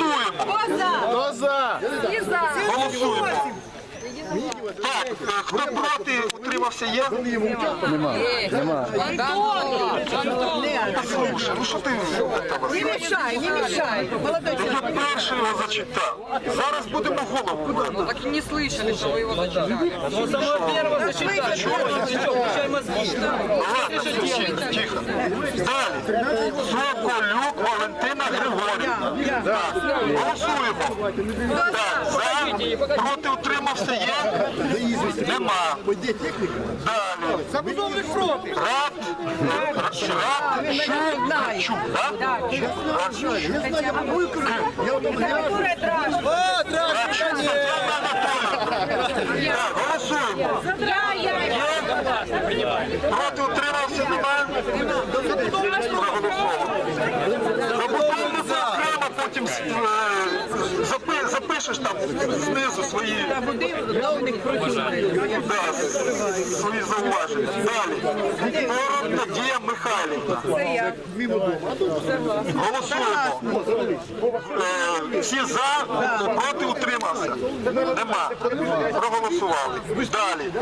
Голосуємо. Хто за? Голосуємо. Так, хто проти, утримався є? Нема. Нема. Слушай, ну що ти Не мешай, не мешай. Молодой человек. Я перший його зачитав. Зараз будемо голову. брати. Так и не слышали, что вы его зачитали. Ну, самого первого зачитали. Включай мозги. Ладно, тихо, тихо. Далі. Соколюк Валентина Григорівна. Так, голосуємо. Так, за, проти утримався є? Нема. Далі. Забудовник проти. Рад, Рад, так? О, ні. Так, голосуємо. Проти утримався немає? Забудовник окремо, потім е, запишеш там знизу свої, да, свої зауваження. Далі. Надія Михайлівна. Голосуємо. Е, Всі за, проти утримався. Нема. Проголосували. Далі.